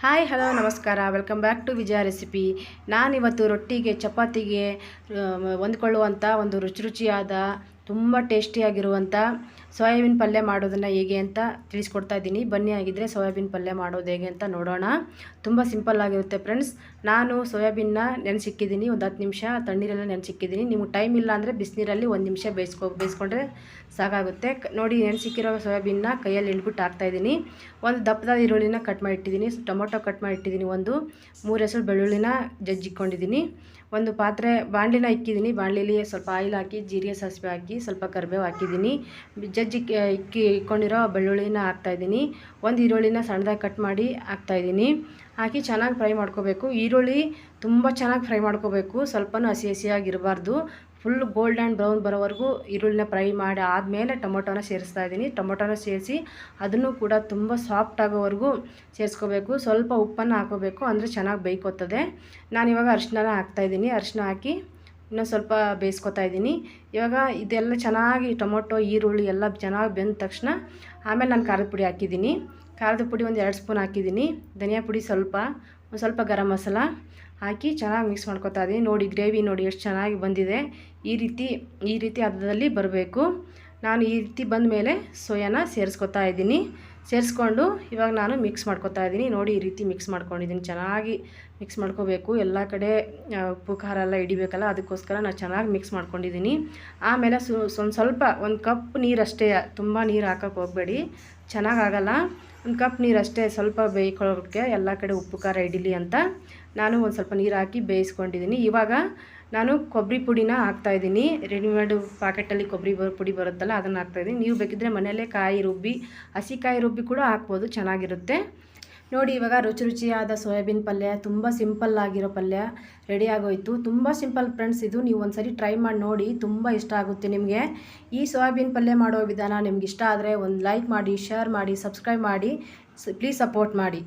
Hi, hello, ನಮಸ್ಕಾರ. Welcome back to Vijaya recipe. ನಾನಿವತ್ತು ರೊಟ್ಟಿಗೆ, ಚಪಾತಿಗೆ ಹೊಂದ್ಕೊಳ್ಳುವಂಥ ಒಂದು ರುಚಿ ರುಚಿಯಾದ ತುಂಬ ಟೇಸ್ಟಿಯಾಗಿರುವಂಥ ಸೋಯಾಬೀನ್ ಪಲ್ಯ ಮಾಡೋದನ್ನು ಹೇಗೆ ಅಂತ ತಿಳಿಸ್ಕೊಡ್ತಾ ಇದ್ದೀನಿ. ಬನ್ನಿ ಆಗಿದ್ದರೆ ಸೋಯಾಬೀನ್ ಪಲ್ಯ ಮಾಡೋದು ಹೇಗೆ ಅಂತ ನೋಡೋಣ. ತುಂಬ ಸಿಂಪಲ್ ಆಗಿರುತ್ತೆ ಫ್ರೆಂಡ್ಸ್. ನಾನು ಸೋಯಾಬೀನ್ನ ನೆನೆಸಿಕ್ಕಿದ್ದೀನಿ. ಒಂದು ಹತ್ತು ನಿಮಿಷ ತಣ್ಣೀರೆಲ್ಲ ನೆನೆಸಿಕ್ಕಿದ್ದೀನಿ. ನಿಮಗೆ ಟೈಮ್ ಇಲ್ಲ ಅಂದರೆ ಬಿಸಿನೀರಲ್ಲಿ ಒಂದು ನಿಮಿಷ ಬೇಯಿಸ್ಕೊ, ಬೇಯಿಸ್ಕೊಂಡ್ರೆ ಸಾಕಾಗುತ್ತೆ. ನೋಡಿ ನೆನೆಸಿಕ್ಕಿರೋ ಸೋಯಾಬೀನ್ನ ಕೈಯಲ್ಲಿ ಇಳ್ಬಿಟ್ಟು ಹಾಕ್ತಾಯಿದ್ದೀನಿ ಒಂದು ದಪ್ಪದ ಈರುಳ್ಳಿನ ಕಟ್ ಮಾಡಿಟ್ಟಿದ್ದೀನಿ. ಟೊಮೊಟೊ ಕಟ್ ಮಾಡಿಟ್ಟಿದ್ದೀನಿ. ಒಂದು ಮೂರು ಹೆಸರು ಬೆಳ್ಳುಳ್ಳಿನ ಜಜ್ಜಿಕ್ಕೊಂಡಿದ್ದೀನಿ ಒಂದು ಪಾತ್ರೆ ಬಾಣಲಿನ ಇಕ್ಕಿದ್ದೀನಿ. ಬಾಣಲಿಲಿ ಸ್ವಲ್ಪ ಆಯಿಲ್ ಹಾಕಿ, ಜೀರಿಗೆ ಸಾಸಿವೆ ಹಾಕಿ ಸ್ವಲ್ಪ ಕರಿಬೇವು ಹಾಕಿದ್ದೀನಿ. ಜಜ್ಜಿ ಇಕ್ಕಿ ಇಕ್ಕೊಂಡಿರೋ ಬೆಳ್ಳುಳ್ಳಿನ ಹಾಕ್ತಾಯಿದ್ದೀನಿ ಒಂದು ಈರುಳ್ಳಿನ ಸಣ್ಣದಾಗಿ ಕಟ್ ಮಾಡಿ ಹಾಕ್ತಾಯಿದ್ದೀನಿ ಹಾಕಿ ಚೆನ್ನಾಗಿ ಫ್ರೈ ಮಾಡ್ಕೋಬೇಕು. ಈರುಳ್ಳಿ ತುಂಬ ಚೆನ್ನಾಗಿ ಫ್ರೈ ಮಾಡ್ಕೋಬೇಕು. ಸ್ವಲ್ಪನೂ ಹಸಿ ಹಸಿಯಾಗಿರಬಾರ್ದು ಫುಲ್ ಗೋಲ್ಡ್ ಆ್ಯಂಡ್ ಬ್ರೌನ್ ಬರೋವರೆಗೂ ಈರುಳ್ಳಿನ ಫ್ರೈ ಮಾಡಿ ಆದಮೇಲೆ ಟೊಮೊಟೊನ ಸೇರಿಸ್ತಾ ಇದ್ದೀನಿ. ಟೊಮೊಟೊನ ಸೇರಿಸಿ ಅದನ್ನು ಕೂಡ ತುಂಬ ಸಾಫ್ಟ್ ಆಗೋವರೆಗೂ ಸೇರಿಸ್ಕೋಬೇಕು. ಸ್ವಲ್ಪ ಉಪ್ಪನ್ನು ಹಾಕೋಬೇಕು. ಅಂದರೆ ಚೆನ್ನಾಗಿ ಬೇಯ್ಕೋತದೆ. ನಾನು ಇವಾಗ ಅರಿಶಿನ ಹಾಕ್ತಾಯಿದ್ದೀನಿ ಅರಿಶಿನ ಹಾಕಿ ಇನ್ನೊಂದು ಸ್ವಲ್ಪ ಬೇಯಿಸ್ಕೊತಾ ಇದ್ದೀನಿ. ಇವಾಗ ಇದೆಲ್ಲ ಚೆನ್ನಾಗಿ ಟೊಮೊಟೊ, ಈರುಳ್ಳಿ ಎಲ್ಲ ಚೆನ್ನಾಗಿ ಬೆಂದ ತಕ್ಷಣ ಆಮೇಲೆ ನಾನು ಖಾರದ ಪುಡಿ ಹಾಕಿದ್ದೀನಿ. ಖಾರದ ಪುಡಿ ಒಂದು ಎರಡು ಸ್ಪೂನ್ ಹಾಕಿದ್ದೀನಿ. ಧನಿಯಾ ಪುಡಿ ಸ್ವಲ್ಪ, ಒಂದು ಸ್ವಲ್ಪ ಗರಂ ಮಸಾಲ ಹಾಕಿ ಚೆನ್ನಾಗಿ ಮಿಕ್ಸ್ ಮಾಡ್ಕೊತಾ ಇದ್ದೀನಿ. ನೋಡಿ, ಗ್ರೇವಿ ನೋಡಿ ಎಷ್ಟು ಚೆನ್ನಾಗಿ ಬಂದಿದೆ. ಈ ರೀತಿ ಈ ರೀತಿ ಹದದಲ್ಲಿ ಬರಬೇಕು. ನಾನು ಈ ರೀತಿ ಬಂದ ಮೇಲೆ ಸೋಯಾನ ಸೇರಿಸ್ಕೊತಾ ಇದ್ದೀನಿ. ಸೇರಿಸ್ಕೊಂಡು ಇವಾಗ ನಾನು ಮಿಕ್ಸ್ ಮಾಡ್ಕೊತಾ ಇದ್ದೀನಿ. ನೋಡಿ ಈ ರೀತಿ ಮಿಕ್ಸ್ ಮಾಡ್ಕೊಂಡಿದ್ದೀನಿ. ಚೆನ್ನಾಗಿ ಮಿಕ್ಸ್ ಮಾಡ್ಕೋಬೇಕು. ಎಲ್ಲ ಕಡೆ ಉಪ್ಪು ಖಾರ ಎಲ್ಲ ಹಿಡಿಬೇಕಲ್ಲ, ಅದಕ್ಕೋಸ್ಕರ ನಾನು ಚೆನ್ನಾಗಿ ಮಿಕ್ಸ್ ಮಾಡ್ಕೊಂಡಿದ್ದೀನಿ. ಆಮೇಲೆ ಸು, ಒಂದು ಸ್ವಲ್ಪ, ಒಂದು ಕಪ್ ನೀರಷ್ಟೇ, ತುಂಬ ನೀರು ಹಾಕೋಕೆ ಹೋಗಬೇಡಿ. ಚೆನ್ನಾಗಾಗಲ್ಲ. ಒಂದು ಕಪ್ ನೀರಷ್ಟೇ, ಸ್ವಲ್ಪ ಬೇಯ್ಕೊಳ್ಳೋಕ್ಕೆ ಎಲ್ಲ ಕಡೆ ಉಪ್ಪು, ಖಾರ ಹಿಡಿಲಿ ಅಂತ ನಾನು ಒಂದು ಸ್ವಲ್ಪ ನೀರು ಹಾಕಿ ಬೇಯಿಸ್ಕೊಂಡಿದ್ದೀನಿ. ಇವಾಗ ನಾನು ಕೊಬ್ಬರಿ ಪುಡಿನ ಹಾಕ್ತಾಯಿದ್ದೀನಿ ರೆಡಿಮೇಡ್ ಪ್ಯಾಕೆಟಲ್ಲಿ ಕೊಬ್ಬರಿ ಪುಡಿ ಬರುತ್ತಲ್ಲ ಅದನ್ನು ಹಾಕ್ತಾಯಿದ್ದೀನಿ ನೀವು ಬೇಕಿದ್ದರೆ ಮನೆಯಲ್ಲೇ ಕಾಯಿ ರುಬ್ಬಿ, ಹಸಿ ಕಾಯಿ ರುಬ್ಬಿ ಕೂಡ ಹಾಕ್ಬೋದು, ಚೆನ್ನಾಗಿರುತ್ತೆ. ನೋಡಿ, ಇವಾಗ ರುಚಿ ರುಚಿಯಾದ ಸೋಯಾಬೀನ್ ಪಲ್ಯ, ತುಂಬ ಸಿಂಪಲ್ ಆಗಿರೋ ಪಲ್ಯ ರೆಡಿ ಆಗೋಯ್ತು. ತುಂಬ ಸಿಂಪಲ್ ಫ್ರೆಂಡ್ಸ್ ಇದು. ನೀವು ಒಂದ್ಸರಿ ಟ್ರೈ ಮಾಡಿ ನೋಡಿ, ತುಂಬ ಇಷ್ಟ ಆಗುತ್ತೆ ನಿಮಗೆ. ಈ ಸೋಯಾಬೀನ್ ಪಲ್ಯ ಮಾಡೋ ವಿಧಾನ ನಿಮ್ಗೆ ಇಷ್ಟ ಆದರೆ ಒಂದು ಲೈಕ್ ಮಾಡಿ, ಶೇರ್ ಮಾಡಿ, ಸಬ್ಸ್ಕ್ರೈಬ್ ಮಾಡಿ ಪ್ಲೀಸ್ ಸಪೋರ್ಟ್ ಮಾಡಿ.